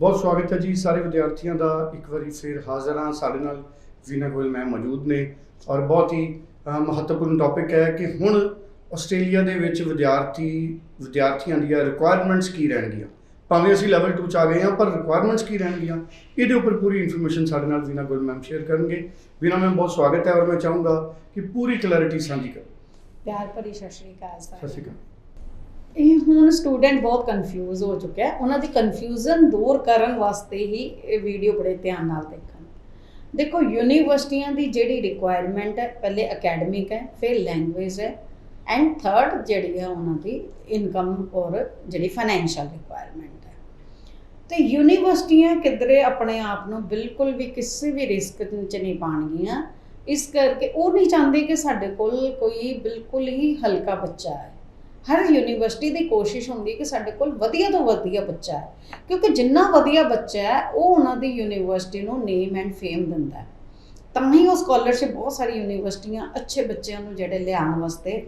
ਬਹੁਤ ਸਵਾਗਤ ਹੈ ਜੀ ਸਾਰੇ ਵਿਦਿਆਰਥੀਆਂ ਦਾ। ਇੱਕ ਵਾਰੀ ਫਿਰ ਹਾਜ਼ਰ ਹਾਂ ਸਾਡੇ ਨਾਲ ਵੀਨਾ ਗੋਇਲ ਮੈਮ ਮੌਜੂਦ ਨੇ ਔਰ ਬਹੁਤ ਹੀ ਮਹੱਤਵਪੂਰਨ ਟੌਪਿਕ ਹੈ ਕਿ ਹੁਣ ਆਸਟ੍ਰੇਲੀਆ ਦੇ ਵਿੱਚ ਵਿਦਿਆਰਥੀ ਵਿਦਿਆਰਥੀਆਂ ਦੀਆਂ ਰਿਕੁਆਇਰਮੈਂਟਸ ਕੀ ਰਹਿਣਗੀਆਂ? ਭਾਵੇਂ ਅਸੀਂ ਲੈਵਲ 2 ਚ ਆ ਗਏ ਹਾਂ ਪਰ ਰਿਕੁਆਇਰਮੈਂਟਸ ਕੀ ਰਹਿਣਗੀਆਂ? ਇਹਦੇ ਉੱਪਰ ਪੂਰੀ ਇਨਫੋਰਮੇਸ਼ਨ ਸਾਡੇ ਨਾਲ ਵੀਨਾ ਗੋਇਲ ਮੈਮ ਸ਼ੇਅਰ ਕਰਨਗੇ। ਵੀਨਾ ਮੈਮ ਬਹੁਤ ਸਵਾਗਤ ਹੈ ਔਰ ਮੈਂ ਚਾਹੂੰਗਾ ਕਿ ਪੂਰੀ ਕਲੈਰਿਟੀ ਸਾਂਝੀ ਕਰੋ। ਪਿਆਰ ਭਰੀ ਸਤਿ ਸ਼੍ਰੀ ਅਕਾਲ ਸਤਿ ਸ਼੍ਰੀ। ਅਕਾਲ। ਇਹ ਹੁਣ ਸਟੂਡੈਂਟ ਬਹੁਤ ਕਨਫਿਊਜ਼ ਹੋ ਚੁੱਕਿਆ ਹੈ। ਉਹਨਾਂ ਦੀ ਕਨਫਿਊਜ਼ਨ ਦੂਰ ਕਰਨ ਵਾਸਤੇ ਹੀ ਇਹ ਵੀਡੀਓ ਬੜੇ ਧਿਆਨ ਨਾਲ ਦੇਖਣ। ਦੇਖੋ ਯੂਨੀਵਰਸਿਟੀਆਂ ਦੀ ਜਿਹੜੀ ਰਿਕੁਆਇਰਮੈਂਟ ਹੈ, ਪਹਿਲੇ ਅਕੈਡਮਿਕ ਹੈ, ਫਿਰ ਲੈਂਗੁਏਜ ਹੈ ਐਂਡ ਥਰਡ ਜਿਹੜੀ ਹੈ ਉਹਨਾਂ ਦੀ ਇਨਕਮ ਔਰ ਜਿਹੜੀ ਫਾਈਨੈਂਸ਼ੀਅਲ ਰਿਕੁਆਇਰਮੈਂਟ ਹੈ। ਤੇ ਯੂਨੀਵਰਸਿਟੀਆਂ ਕਿਧਰੇ ਆਪਣੇ ਆਪ ਨੂੰ ਬਿਲਕੁਲ ਵੀ ਕਿਸੇ ਵੀ ਰਿਸਕ 'ਚ ਨਹੀਂ ਪਾਣਗੀਆਂ ਇਸ ਕਰਕੇ ਉਹ ਨਹੀਂ ਚਾਹੁੰਦੇ ਕਿ ਸਾਡੇ ਕੋਲ ਕੋਈ ਬਿਲਕੁਲ ਹੀ ਹਲਕਾ ਬੱਚਾ ਹੈ। ਹਰ ਯੂਨੀਵਰਸਿਟੀ ਦੀ ਕੋਸ਼ਿਸ਼ ਹੁੰਦੀ ਕਿ ਸਾਡੇ ਕੋਲ ਵਧੀਆ ਤੋਂ ਵਧੀਆ ਬੱਚਾ ਹੈ, ਕਿਉਂਕਿ ਜਿੰਨਾ ਵਧੀਆ ਬੱਚਾ ਹੈ, ਉਹ ਉਹਨਾਂ ਦੀ ਯੂਨੀਵਰਸਿਟੀ ਨੂੰ ਨੇਮ ਐਂਡ ਫੇਮ ਦਿੰਦਾ ਹੈ। ਤਾਂ ਹੀ ਉਹ ਸਕਾਲਰਸ਼ਿਪ ਬਹੁਤ ਸਾਰੀ ਯੂਨੀਵਰਸਿਟੀਆਂ ਅੱਛੇ ਬੱਚਿਆਂ ਨੂੰ ਜਿਹੜੇ ਲਿਆਉਣ ਵਾਸਤੇ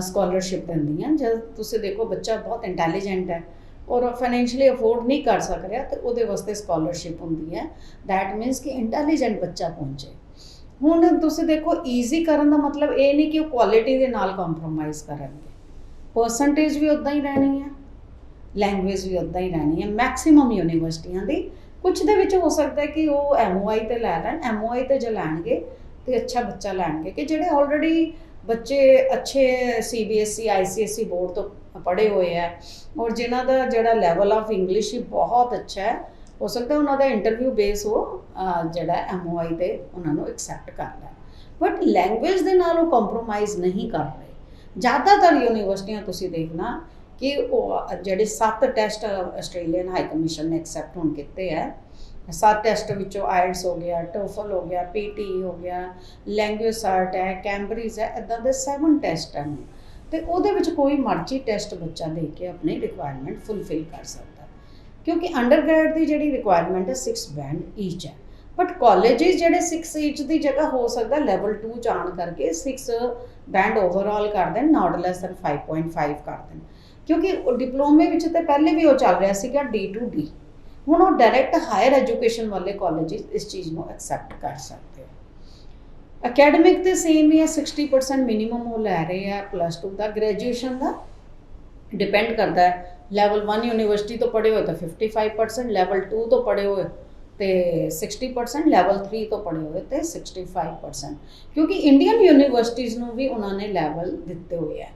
ਸਕਾਲਰਸ਼ਿਪ ਦਿੰਦੀਆਂ ਜਦ ਤੁਸੀਂ ਦੇਖੋ ਬੱਚਾ ਬਹੁਤ ਇੰਟੈਲੀਜੈਂਟ ਹੈ ਔਰ ਫਾਈਨੈਂਸ਼ੀਅਲੀ ਅਫੋਰਡ ਨਹੀਂ ਕਰ ਸਕ ਰਿਹਾ, ਤੇ ਉਹਦੇ ਵਾਸਤੇ ਸਕਾਲਰਸ਼ਿਪ ਹੁੰਦੀ ਹੈ। ਦੈਟ ਮੀਨਸ ਕਿ ਇੰਟੈਲੀਜੈਂਟ ਬੱਚਾ ਪਹੁੰਚੇ ਹੁਣ ਤੁਸੀਂ ਦੇਖੋ ਈਜ਼ੀ ਕਰਨ ਦਾ ਮਤਲਬ ਇਹ ਨਹੀਂ ਕਿ ਉਹ ਕੁਆਲਿਟੀ ਦੇ ਨਾਲ ਕੰਪਰੋਮਾਈਜ਼ ਕਰਨਗੇ। ਪਰਸੈਂਟੇਜ ਵੀ ਉਦਾਂ ਹੀ ਰਹਿਣੀ ਹੈ ਲੈਂਗੁਏਜ ਵੀ ਉਦਾਂ ਹੀ ਰਹਿਣੀ ਹੈ ਮੈਕਸਿਮਮ ਯੂਨੀਵਰਸਿਟੀਆਂ ਦੀ। ਕੁਝ ਦੇ ਵਿੱਚ ਹੋ ਸਕਦਾ ਕਿ ਉਹ ਐਮਓਆਈ ਤੇ ਲੈ ਲੈਣ ਐਮਓਆਈ ਤੇ ਜੇ ਲੈਣਗੇ ਤੇ ਅੱਛਾ ਬੱਚਾ ਲੈਣਗੇ ਕਿ ਜਿਹੜੇ ਆਲਰੇਡੀ ਬੱਚੇ ਅੱਛੇ ਸੀਬੀਐਸਈ ਆਈਸੀਐਸਈ ਬੋਰਡ ਤੋਂ ਪੜ੍ਹੇ ਹੋਏ ਆ ਔਰ ਜਿਨ੍ਹਾਂ ਦਾ ਜਿਹੜਾ ਲੈਵਲ ਆਫ ਇੰਗਲਿਸ਼ ਹੀ ਬਹੁਤ ਅੱਛਾ ਹੈ ਹੋ ਸਕਦਾ ਉਹਨਾਂ ਦਾ ਇੰਟਰਵਿਊ ਬੇਸ ਉਹ ਅਹ, ਜਿਹੜਾ ਐਮਓਆਈ ਤੇ ਉਹਨਾਂ ਨੂੰ ਐਕਸੈਪਟ ਕਰ ਲੈ। ਬਟ ਲੈਂਗੁਏਜ ਦੇ ਨਾਲ ਉਹ ਕੰਪਰੋਮਾਈਜ਼ ਨਹੀਂ ਕਰ ਰਹੇ। ਜ਼ਿਆਦਾਤਰ ਯੂਨੀਵਰਸਿਟੀਆਂ ਤੁਸੀਂ ਦੇਖਣਾ ਕਿ ਉਹ ਜਿਹੜੇ ਸੱਤ ਟੈਸਟ ਆਸਟ੍ਰੇਲੀਅਨ ਹਾਈ ਕਮਿਸ਼ਨ ਨੇ ਐਕਸੈਪਟ ਹੁਣ ਕੀਤੇ ਹੈ ਸੱਤ ਟੈਸਟ ਵਿੱਚੋਂ ਆਇਲਸ ਹੋ ਗਿਆ, ਟੋਫਲ ਹੋ ਗਿਆ ਪੀਟੀ ਹੋ ਗਿਆ, ਲੈਂਗੁਏਜ ਸਰਟ ਹੈ, ਕੈਂਬਰਿਜ ਹੈ ਇਦਾਂ ਦੇ 7 ਟੈਸਟ ਹਨ। ਤੇ ਉਹਦੇ ਵਿੱਚ ਕੋਈ ਮਰਜ਼ੀ ਟੈਸਟ ਬੱਚਾ ਦੇ ਕੇ ਆਪਣੀ ਰਿਕੁਆਇਰਮੈਂਟ ਫੁੱਲਫਿਲ ਕਰ ਸਕਦਾ। ਕਿਉਂਕਿ ਅੰਡਰਗ੍ਰੈਡ ਦੀ ਜਿਹੜੀ ਰਿਕੁਆਇਰਮੈਂਟ ਹੈ 6 ਬੈਂਡ ਈਚ ਹੈ। ਬਟ ਕਾਲਜਿਸ ਜਿਹੜੇ 6 ਈਚ ਦੀ ਜਗ੍ਹਾ ਹੋ ਸਕਦਾ ਲੈਵਲ 2 ਚ ਆਉਣ ਕਰਕੇ 6 ਬੈਂਡ ਓਵਰਆਲ ਕਰ ਦੇਣ ਨਾਟ ਲੈਸ ਦੈਨ 5.5 ਕਰ ਦੇਣ। ਕਿਉਂਕਿ ਡਿਪਲੋਮੇ ਵਿੱਚ ਤੇ ਪਹਿਲੇ ਵੀ ਉਹ ਚੱਲ ਰਿਹਾ ਸੀਗਾ ਡੀ ਟੂ ਡੀ ਹੁਣ ਉਹ ਡਾਇਰੈਕਟ ਹਾਇਰ ਐਜੂਕੇਸ਼ਨ ਵਾਲੇ ਕਾਲਜਿਸ ਇਸ ਚੀਜ਼ ਨੂੰ ਐਕਸੈਪਟ ਕਰ ਸਕਦੇ ਆ। ਅਕੈਡਮਿਕ ਤੇ ਸੇਮ ਹੀ ਹੈ 60% ਮਿਨੀਮਮ ਉਹ ਲੈ ਰਹੇ ਆ ਪਲੱਸ 2 ਦਾ। ਗ੍ਰੈਜੂਏਸ਼ਨ ਦਾ ਡਿਪੈਂਡ ਕਰਦਾ ਹੈ। ਲੈਵਲ 1 ਯੂਨੀਵਰਸਿਟੀ ਤੋਂ ਪੜ੍ਹੇ ਹੋਏ ਤਾਂ 55% ਲੈਵਲ 2 ਤੋਂ ਪੜ੍ਹੇ ਹੋਏ ਤੇ 60% ਲੈਵਲ 3 ਤੋਂ ਪੜ੍ਹੇ ਹੋਏ ਤੇ 65% ਕਿਉਂਕਿ ਇੰਡੀਅਨ ਯੂਨੀਵਰਸਿਟੀਜ਼ ਨੂੰ ਵੀ ਉਹਨਾਂ ਨੇ ਲੈਵਲ ਦਿੱਤੇ ਹੋਏ ਆ।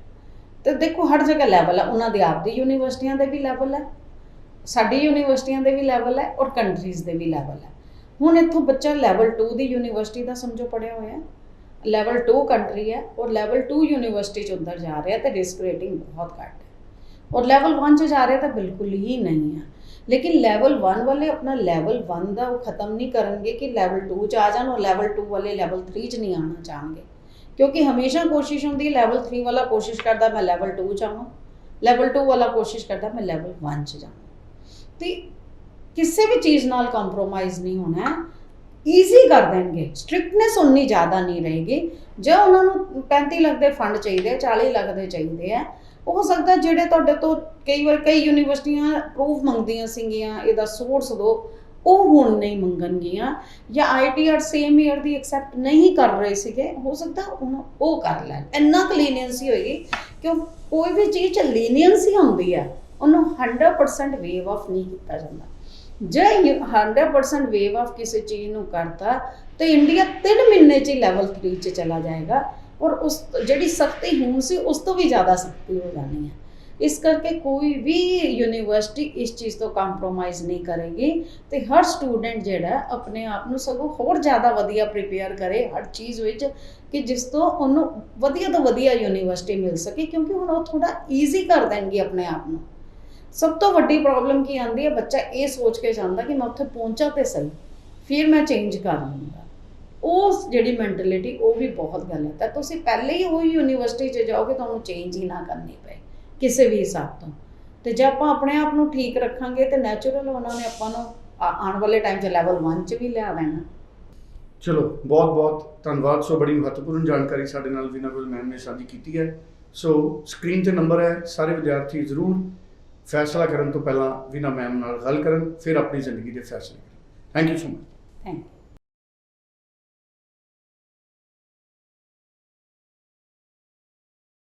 ਤੇ ਦੇਖੋ ਹਰ ਜਗ੍ਹਾ ਲੈਵਲ ਆ, ਉਹਨਾਂ ਦੀ ਆਪਦੀ ਯੂਨੀਵਰਸਿਟੀਆਂ ਦੇ ਵੀ ਲੈਵਲ ਹੈ ਸਾਡੀ ਯੂਨੀਵਰਸਿਟੀਆਂ ਦੇ ਵੀ ਲੈਵਲ ਹੈ ਔਰ ਕੰਟਰੀਜ਼ ਦੇ ਵੀ ਲੈਵਲ ਹੈ ਹੁਣ ਇੱਥੋਂ ਬੱਚਾ ਲੈਵਲ 2 ਦੀ ਯੂਨੀਵਰਸਿਟੀ ਦਾ ਸਮਝੋ ਪੜਿਆ ਹੋਇਆ ਲੈਵਲ 2 ਕੰਟਰੀ ਹੈ ਔਰ ਲੈਵਲ 2 ਯੂਨੀਵਰਸਿਟੀ ਚ ਅੰਦਰ ਜਾ ਰਿਹਾ ਤੇ ਰਿਸਕ ਰੇਟਿੰਗ ਬਹੁਤ ਘੱਟ ਹੈ। ਔਰ ਲੈਵਲ 1 ਚ ਜਾ ਰਿਹਾ ਤਾਂ ਬਿਲਕੁਲ ਹੀ ਨਹੀਂ ਹੈ ਲੇਕਿਨ ਲੈਵਲ 1 ਵਾਲੇ ਆਪਣਾ ਲੈਵਲ 1 ਦਾ ਉਹ ਖਤਮ ਨਹੀਂ ਕਰਨਗੇ ਕਿ ਲੈਵਲ 2 ਚ ਆ ਜਾਣ ਔਰ ਲੈਵਲ 2 ਵਾਲੇ ਲੈਵਲ 3 ਚ ਨਹੀਂ ਆਉਣਾ ਚਾਹਾਂਗੇ ਕਿਉਂਕਿ ਹਮੇਸ਼ਾ ਕੋਸ਼ਿਸ਼ ਹੁੰਦੀ ਹੈ ਲੈਵਲ 3 ਵਾਲਾ ਕੋਸ਼ਿਸ਼ ਕਰਦਾ ਮੈਂ ਲੈਵਲ 2 ਚ ਆਵਾਂ ਲੈਵਲ 2 ਵਾਲਾ ਕੋਸ਼ਿਸ਼ ਕਰਦਾ ਮੈਂ ਲੈਵਲ 1 ਚ ਜਾਵਾਂ। ਤੇ ਕਿਸੇ ਵੀ ਚੀਜ਼ ਨਾਲ ਕੰਪਰੋਮਾਈਜ਼ ਨਹੀਂ ਹੋਣਾ ਈਜ਼ੀ ਕਰ ਦੇਣਗੇ ਸਟ੍ਰਿਕਟਨੈਸ ਉਨੀ ਜ਼ਿਆਦਾ ਨਹੀਂ ਰਹੇਗੀ। ਜੇ ਉਹਨਾਂ ਨੂੰ 35 ਲੱਖ ਦੇ ਫੰਡ ਚਾਹੀਦੇ ਆ 40 ਲੱਖ ਦੇ ਚਾਹੀਦੇ ਆ ਹੋ ਸਕਦਾ ਜਿਹੜੇ ਤੁਹਾਡੇ ਤੋਂ ਕਈ ਵਾਰ ਕਈ ਯੂਨੀਵਰਸਿਟੀਆਂ ਪ੍ਰੂਫ ਮੰਗਦੀਆਂ ਸੀਗੀਆਂ, ਇਹਦਾ ਸੋਰਸ ਦਿਓ ਉਹ ਹੁਣ ਨਹੀਂ ਮੰਗਣਗੀਆਂ ਜਾਂ ਆਈਟੀਆਰ ਸੇਮ ਈਅਰ ਦੀ ਐਕਸੈਪਟ ਨਹੀਂ ਕਰ ਰਹੇ ਸੀਗੇ, ਹੋ ਸਕਦਾ ਉਹ ਕਰ ਲੈਣ। ਇੰਨਾ ਕੁ ਹੋਏਗੀ ਕਿ ਕੋਈ ਵੀ ਚੀਜ਼ ਚ ਲੀਨੀਅੰਸੀ ਹੁੰਦੀ ਹੈ ਉਹਨੂੰ 100% ਵੇਵ ਆਫ ਨਹੀਂ ਕੀਤਾ ਜਾਂਦਾ। ਜੇ ਇਹ 100% ਵੇਵ ਆਫ ਕਿਸੇ ਚੀਜ਼ ਨੂੰ ਕਰਤਾ, ਤੇ ਇੰਡੀਆ 3 ਮਹੀਨੇ ਚ ਹੀ ਲੈਵਲ 3 ਚ ਚਲਾ ਜਾਏਗਾ। ਔਰ ਉਸ ਜਿਹੜੀ ਸਖਤੀ ਹੁਣ ਸੀ, ਉਸ ਤੋਂ ਵੀ ਜ਼ਿਆਦਾ ਸਖਤੀ ਹੋ ਜਾਣੀ ਹੈ। ਇਸ ਕਰਕੇ ਕੋਈ ਵੀ ਯੂਨੀਵਰਸਿਟੀ ਇਸ ਚੀਜ਼ ਤੋਂ ਕੰਪਰੋਮਾਈਜ਼ ਨਹੀਂ ਕਰੇਗੀ ਤੇ ਹਰ ਸਟੂਡੈਂਟ ਜਿਹੜਾ ਆਪਣੇ ਆਪ ਨੂੰ ਸਗੋਂ ਹੋਰ ਜ਼ਿਆਦਾ ਵਧੀਆ ਪ੍ਰੀਪੇਅਰ ਕਰੇ ਹਰ ਚੀਜ਼ ਵਿੱਚ ਕਿ ਜਿਸ ਤੋਂ ਉਹਨੂੰ ਵਧੀਆ ਤੋਂ ਵਧੀਆ ਯੂਨੀਵਰਸਿਟੀ ਮਿਲ ਸਕੇ, ਕਿਉਂਕਿ ਹੁਣ ਉਹ ਥੋੜਾ ਈਜ਼ੀ ਕਰ ਦੇਣਗੇ ਆਪਣੇ ਆਪ ਨੂੰ। ਸਭ ਤੋਂ ਵੱਡੀ ਪ੍ਰੋਬਲਮ ਕੀ ਆਉਂਦੀ ਹੈ, ਬੱਚਾ ਇਹ ਸੋਚ ਕੇ ਜਾਂਦਾ ਕਿ ਮੈਂ ਉੱਥੇ ਪਹੁੰਚਾ ਤੇ ਸਹੀ, ਫਿਰ ਮੈਂ ਚੇਂਜ ਕਰ ਲਵਾਂਗਾ ਉਹ ਜਿਹੜੀ ਮੈਂਟੈਲਿਟੀ ਉਹ ਵੀ ਬਹੁਤ ਗਲਤ ਹੈ। ਤੁਸੀਂ ਪਹਿਲੇ ਹੀ ਉਹ ਯੂਨੀਵਰਸਿਟੀ 'ਚ ਜਾਓਗੇ ਤੁਹਾਨੂੰ ਚੇਂਜ ਹੀ ਨਾ ਕਰਨੀ ਪਏ ਕਿਸੇ ਵੀ ਹਿਸਾਬ ਤੋਂ। ਤੇ ਜੇ ਆਪਾਂ ਆਪਣੇ ਆਪ ਨੂੰ ਠੀਕ ਰੱਖਾਂਗੇ ਤੇ ਨੈਚੁਰਲ ਉਹਨਾਂ ਨੇ ਆਪਾਂ ਨੂੰ ਆਉਣ ਵਾਲੇ ਟਾਈਮ 'ਚ ਲੈਵਲ 1 'ਚ ਵੀ ਲਿਆ ਦੇਣਾ। ਚਲੋ ਬਹੁਤ ਬਹੁਤ ਧੰਨਵਾਦ। ਸੋ ਬੜੀ ਮਹੱਤਵਪੂਰਨ ਜਾਣਕਾਰੀ ਸਾਡੇ ਨਾਲ ਵੀਨਾ ਗੋਲ ਮੈਮ ਨੇ ਸਾਂਝੀ ਕੀਤੀ ਹੈ। ਸੋ ਸਕਰੀਨ ਤੇ ਨੰਬਰ ਹੈ ਸਾਰੇ ਵਿਦਿਆਰਥੀ ਜ਼ਰੂਰ ਫੈਸਲਾ ਕਰਨ ਤੋਂ ਪਹਿਲਾਂ ਵੀਨਾ ਮੈਮ ਨਾਲ ਗੱਲ ਕਰਨ ਫਿਰ ਆਪਣੀ ਜ਼ਿੰਦਗੀ ਦੇ ਫੈਸਲੇ ਕਰਨ। Thank you so much thank you